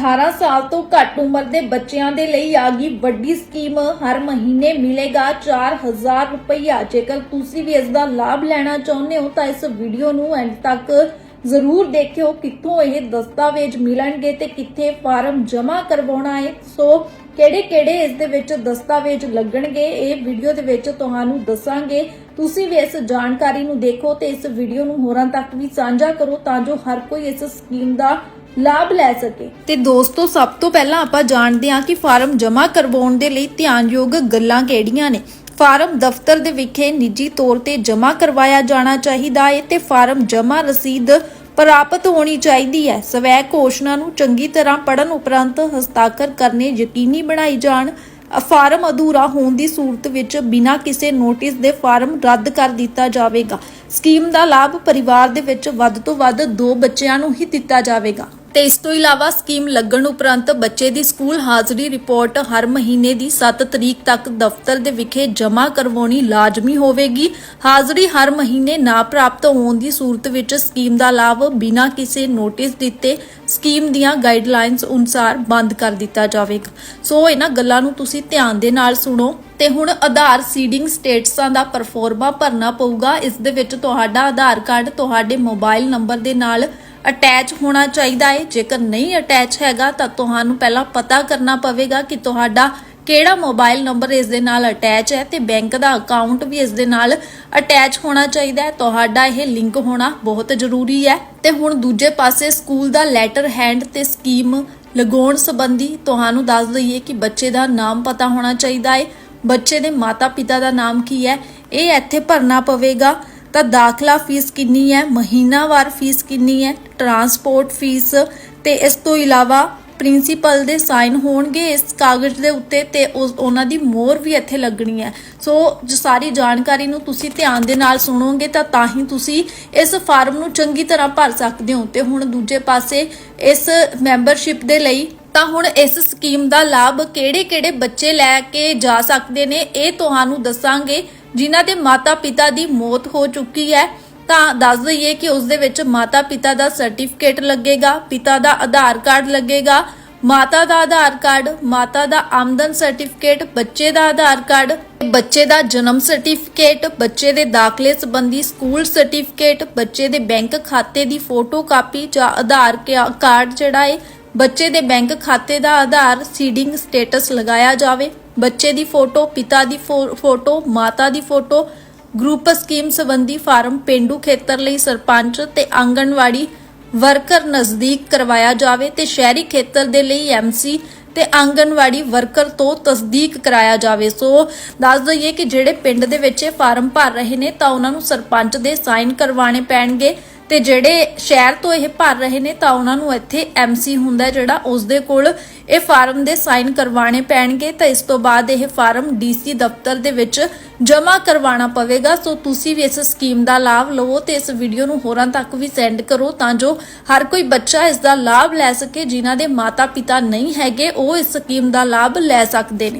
18 ਸਾਲ ਤੋਂ ਘੱਟ ਉਮਰ ਦੇ ਬੱਚਿਆਂ ਦੇ ਲਈ ਆ ਗਈ ਵੱਡੀ ਸਕੀਮ। ਹਰ ਮਹੀਨੇ ਮਿਲੇਗਾ 4000 ਰੁਪਇਆ ਜੇਕਰ ਤੁਸੀਂ ਵੀ ਇਸ ਦਾ ਲਾਭ ਲੈਣਾ ਚਾਹੁੰਦੇ ਹੋ, ਤਾਂ ਇਸ ਵੀਡੀਓ ਨੂੰ ਐਂਡ ਤੱਕ ਜ਼ਰੂਰ ਦੇਖਿਓ। ਕਿੱਥੋਂ ਇਹ ਦਸਤਾਵੇਜ਼ ਮਿਲਣਗੇ ਤੇ ਕਿੱਥੇ ਫਾਰਮ ਜਮ੍ਹਾਂ ਕਰਵਾਉਣਾ ਹੈ। ਸੋ ਕਿਹੜੇ ਕਿਹੜੇ ਇਸ ਦੇ ਵਿੱਚ ਦਸਤਾਵੇਜ਼ ਲੱਗਣਗੇ, ਇਹ ਵੀਡੀਓ ਦੇ ਵਿੱਚ ਤੁਹਾਨੂੰ ਦੱਸਾਂਗੇ। ਤੁਸੀਂ ਵੀ ਇਸ ਜਾਣਕਾਰੀ ਨੂੰ ਦੇਖੋ ਤੇ ਇਸ ਵੀਡੀਓ ਨੂੰ ਹੋਰਾਂ ਤੱਕ ਵੀ ਸਾਂਝਾ ਕਰੋ, ਤਾਂ ਜੋ ਹਰ ਕੋਈ ਇਸ ਸਕੀਮ ਦਾ ਲਾਭ ਲੈ ਸਕੇ। ਤੇ ਦੋਸਤੋ, ਸਭ ਤੋਂ ਪਹਿਲਾਂ ਆਪਾਂ ਜਾਣਦੇ ਹਾਂ ਕਿ ਫਾਰਮ ਜਮ੍ਹਾਂ ਕਰਵਾਉਣ ਦੇ ਲਈ ਧਿਆਨਯੋਗ ਗੱਲਾਂ ਕਿਹੜੀਆਂ ਨੇ। ਫਾਰਮ ਦਫ਼ਤਰ ਦੇ ਵਿਖੇ ਨਿੱਜੀ ਤੌਰ ਤੇ ਜਮ੍ਹਾਂ ਕਰਵਾਇਆ ਜਾਣਾ ਚਾਹੀਦਾ ਹੈ ਤੇ ਫਾਰਮ ਜਮ੍ਹਾਂ ਰਸੀਦ ਪ੍ਰਾਪਤ ਹੋਣੀ ਚਾਹੀਦੀ ਹੈ। ਸਵੈ ਘੋਸ਼ਣਾ ਨੂੰ ਚੰਗੀ ਤਰ੍ਹਾਂ ਪੜਨ ਉਪਰੰਤ ਹਸਤਾਖਰ ਕਰਨੇ ਯਕੀਨੀ ਬਣਾਈ ਜਾਣ। ਫਾਰਮ ਅਧੂਰਾ ਹੋਣ ਦੀ ਸੂਰਤ ਵਿੱਚ ਬਿਨਾਂ ਕਿਸੇ ਨੋਟਿਸ ਦੇ ਫਾਰਮ ਰੱਦ ਕਰ ਦਿੱਤਾ ਜਾਵੇਗਾ। ਸਕੀਮ ਦਾ ਲਾਭ ਪਰਿਵਾਰ ਦੇ ਵਿੱਚ ਵੱਧ ਤੋਂ ਵੱਧ ਦੋ ਬੱਚਿਆਂ ਨੂੰ ਹੀ ਦਿੱਤਾ ਜਾਵੇਗਾ। ਤੇ ਇਸ ਤੋਂ ਇਲਾਵਾ ਸਕੀਮ ਲੱਗਣ ਉਪਰੰਤ ਬੱਚੇ ਦੀ ਸਕੂਲ ਹਾਜ਼ਰੀ ਰਿਪੋਰਟ ਹਰ ਮਹੀਨੇ ਦੀ 7 ਤਰੀਕ ਤੱਕ ਦਫ਼ਤਰ ਦੇ ਵਿਖੇ ਜਮ੍ਹਾਂ ਕਰਵਾਉਣੀ ਲਾਜ਼ਮੀ ਹੋਵੇਗੀ। ਹਾਜ਼ਰੀ ਹਰ ਮਹੀਨੇ ਨਾ ਪ੍ਰਾਪਤ ਹੋਣ ਦੀ ਸੂਰਤ ਵਿੱਚ ਸਕੀਮ ਦਾ ਲਾਭ ਬਿਨਾਂ ਕਿਸੇ ਨੋਟਿਸ ਦਿੱਤੇ ਸਕੀਮ ਦੀਆਂ ਗਾਈਡਲਾਈਨਸ ਅਨੁਸਾਰ ਬੰਦ ਕਰ ਦਿੱਤਾ ਜਾਵੇਗਾ। ਸੋ ਇਹਨਾਂ ਗੱਲਾਂ ਨੂੰ ਤੁਸੀਂ ਧਿਆਨ ਦੇ ਨਾਲ ਸੁਣੋ ਤੇ ਹੁਣ ਆਧਾਰ ਸੀਡਿੰਗ ਸਟੇਟਸਾਂ ਦਾ ਪਰਫੋਰਮਾ ਭਰਨਾ ਪਊਗਾ। ਇਸ ਦੇ ਵਿੱਚ ਤੁਹਾਡਾ ਆਧਾਰ ਕਾਰਡ, ਤੁਹਾਡੇ ਮੋਬਾਈਲ ਨੰਬਰ ਦੇ ਨਾਲ ਅਟੈਚ ਹੋਣਾ ਚਾਹੀਦਾ ਹੈ। ਜੇਕਰ ਨਹੀਂ ਅਟੈਚ ਹੈਗਾ, ਤਾਂ ਤੁਹਾਨੂੰ ਪਹਿਲਾਂ ਪਤਾ ਕਰਨਾ ਪਵੇਗਾ ਕਿ ਤੁਹਾਡਾ ਕਿਹੜਾ ਮੋਬਾਈਲ ਨੰਬਰ ਇਸ ਦੇ ਨਾਲ ਅਟੈਚ ਹੈ ਤੇ ਬੈਂਕ ਦਾ ਅਕਾਊਂਟ ਵੀ ਇਸ ਦੇ ਨਾਲ ਅਟੈਚ ਹੋਣਾ ਚਾਹੀਦਾ ਹੈ। ਤੁਹਾਡਾ ਇਹ ਲਿੰਕ ਹੋਣਾ ਬਹੁਤ ਜ਼ਰੂਰੀ ਹੈ। ਤੇ ਹੁਣ ਦੂਜੇ ਪਾਸੇ ਸਕੂਲ ਦਾ ਲੈਟਰ ਹੈਂਡ ਤੇ ਸਕੀਮ ਲਗਾਉਣ ਸੰਬੰਧੀ ਤੁਹਾਨੂੰ ਦੱਸ ਦਈਏ ਕਿ ਬੱਚੇ ਦਾ ਨਾਮ ਪਤਾ ਹੋਣਾ ਚਾਹੀਦਾ ਹੈ। ਬੱਚੇ ਦੇ ਮਾਤਾ-ਪਿਤਾ ਦਾ ਨਾਮ ਕੀ ਹੈ, ਇਹ ਇੱਥੇ ਭਰਨਾ ਪਵੇਗਾ। ਤਾਂ ਦਾਖਲਾ ਫੀਸ ਕਿੰਨੀ ਹੈ, ਮਹੀਨਾਵਾਰ ਫੀਸ ਕਿੰਨੀ ਹੈ ਟਰਾਂਸਪੋਰਟ ਫੀਸ ਤੇ ਇਸ ਤੋਂ ਇਲਾਵਾ ਪ੍ਰਿੰਸੀਪਲ ਦੇ ਸਾਈਨ ਹੋਣਗੇ ਇਸ ਕਾਗਜ਼ ਦੇ ਉੱਤੇ ਤੇ ਉਸ- ਉਹਨਾਂ ਦੀ ਮੋਹਰ ਵੀ ਇੱਥੇ ਲੱਗਣੀ ਹੈ। ਸੋ ਜੋ ਸਾਰੀ ਜਾਣਕਾਰੀ ਨੂੰ ਤੁਸੀਂ ਧਿਆਨ ਦੇ ਨਾਲ ਸੁਣੋਗੇ ਤਾਂ ਤਾਂ ਹੀ ਤੁਸੀਂ ਇਸ ਫਾਰਮ ਨੂੰ ਚੰਗੀ ਤਰ੍ਹਾਂ ਭਰ ਸਕਦੇ ਹੋ। ਤੇ ਹੁਣ ਦੂਜੇ ਪਾਸੇ ਇਸ ਮੈਂਬਰਸ਼ਿਪ ਦੇ ਲਈ ਤਾਂ ਹੁਣ ਇਸ ਸਕੀਮ ਦਾ ਲਾਭ ਕਿਹੜੇ-ਕਿਹੜੇ ਬੱਚੇ ਲੈ ਕੇ ਜਾ ਸਕਦੇ ਨੇ ਇਹ ਤੁਹਾਨੂੰ ਦੱਸਾਂਗੇ। ਜਿਨ੍ਹਾਂ ਦੇ ਮਾਤਾ-ਪਿਤਾ ਦੀ ਮੌਤ ਹੋ ਚੁੱਕੀ ਹੈ। ਤਾਂ ਦੱਸ ਦਈਏ ਕਿ ਉਸ ਦੇ ਵਿੱਚ ਮਾਤਾ-ਪਿਤਾ ਦਾ ਸਰਟੀਫਿਕੇਟ ਲੱਗੇਗਾ, ਪਿਤਾ ਦਾ ਆਧਾਰ ਕਾਰਡ ਲੱਗੇਗਾ, ਮਾਤਾ ਦਾ ਆਧਾਰ ਕਾਰਡ, ਮਾਤਾ ਦਾ ਆਮਦਨ ਸਰਟੀਫਿਕੇਟ, ਬੱਚੇ ਦਾ ਆਧਾਰ ਕਾਰਡ, ਬੱਚੇ ਦਾ ਜਨਮ ਸਰਟੀਫਿਕੇਟ, ਬੱਚੇ ਦੇ ਦਾਖਲੇ ਸੰਬੰਧੀ ਸਕੂਲ ਸਰਟੀਫਿਕੇਟ, ਬੱਚੇ ਦੇ ਬੈਂਕ ਖਾਤੇ ਦੀ ਫੋਟੋ ਕਾਪੀ ਜਾਂ ਆਧਾਰ ਕਾਰਡ ਜਿਹੜਾ ਹੈ ਬੱਚੇ ਦੇ ਬੈਂਕ ਖਾਤੇ ਦਾ ਆਧਾਰ ਸੀਡਿੰਗ ਸਟੇਟਸ ਲਗਾਇਆ ਜਾਵੇ। ਬੱਚੇ ਦੀ ਫੋਟੋ, ਪਿਤਾ ਦੀ ਫੋਟੋ, ਮਾਤਾ ਦੀ ਫੋਟੋ, ਗਰੁੱਪ ਸਕੀਮ ਸੰਬੰਧੀ ਫਾਰਮ ਪਿੰਡੂ ਖੇਤਰ ਲਈ ਸਰਪੰਚ ਤੇ ਆਂਗਣਵਾੜੀ ਵਰਕਰ ਨਜ਼ਦੀਕ ਕਰਵਾਇਆ ਜਾਵੇ ਤੇ ਸ਼ਹਿਰੀ ਖੇਤਰ ਦੇ ਲਈ ਐਮਸੀ ਤੇ ਆਂਗਣਵਾੜੀ ਵਰਕਰ ਤੋਂ ਤਸਦੀਕ ਕਰਾਇਆ ਜਾਵੇ। ਸੋ ਦੱਸ ਦਈਏ ਕਿ ਜਿਹੜੇ ਪਿੰਡ ਦੇ ਵਿੱਚ ਫਾਰਮ ਭਰ ਰਹੇ ਨੇ ਤਾਂ ਉਹਨਾਂ ਨੂੰ ਸਰਪੰਚ ਦੇ ਸਾਈਨ ਕਰਵਾਣੇ ਪੈਣਗੇ। ਤੇ ਜਿਹੜੇ ਸ਼ਹਿਰ ਤੋਂ ਇਹ ਭਰ ਰਹੇ ਨੇ ਤਾਂ ਉਹਨਾਂ ਨੂੰ ਇੱਥੇ ਐਮਸੀ ਹੁੰਦਾ ਜਿਹੜਾ ਉਸ ਦੇ ਕੋਲ ਇਹ ਫਾਰਮ ਦੇ ਸਾਈਨ ਕਰਵਾਉਣੇ ਪੈਣਗੇ। ਤਾਂ ਇਸ ਤੋਂ ਬਾਅਦ ਇਹ ਫਾਰਮ ਡੀਸੀ ਦਫ਼ਤਰ ਦੇ ਵਿੱਚ ਜਮ੍ਹਾਂ ਕਰਵਾਉਣਾ ਪਵੇਗਾ। ਸੋ ਤੁਸੀਂ ਵੀ ਇਸ ਸਕੀਮ ਦਾ ਲਾਭ ਲਵੋ ਤੇ ਇਸ ਵੀਡੀਓ ਨੂੰ ਹੋਰਾਂ ਤੱਕ ਵੀ ਸੈਂਡ ਕਰੋ ਤਾਂ ਜੋ ਹਰ ਕੋਈ ਬੱਚਾ ਇਸ ਦਾ ਲਾਭ ਲੈ ਸਕੇ, ਜਿਨ੍ਹਾਂ ਦੇ ਮਾਤਾ-ਪਿਤਾ ਨਹੀਂ ਹੈਗੇ, ਉਹ ਇਸ ਸਕੀਮ ਦਾ ਲਾਭ ਲੈ ਸਕਦੇ ਨੇ।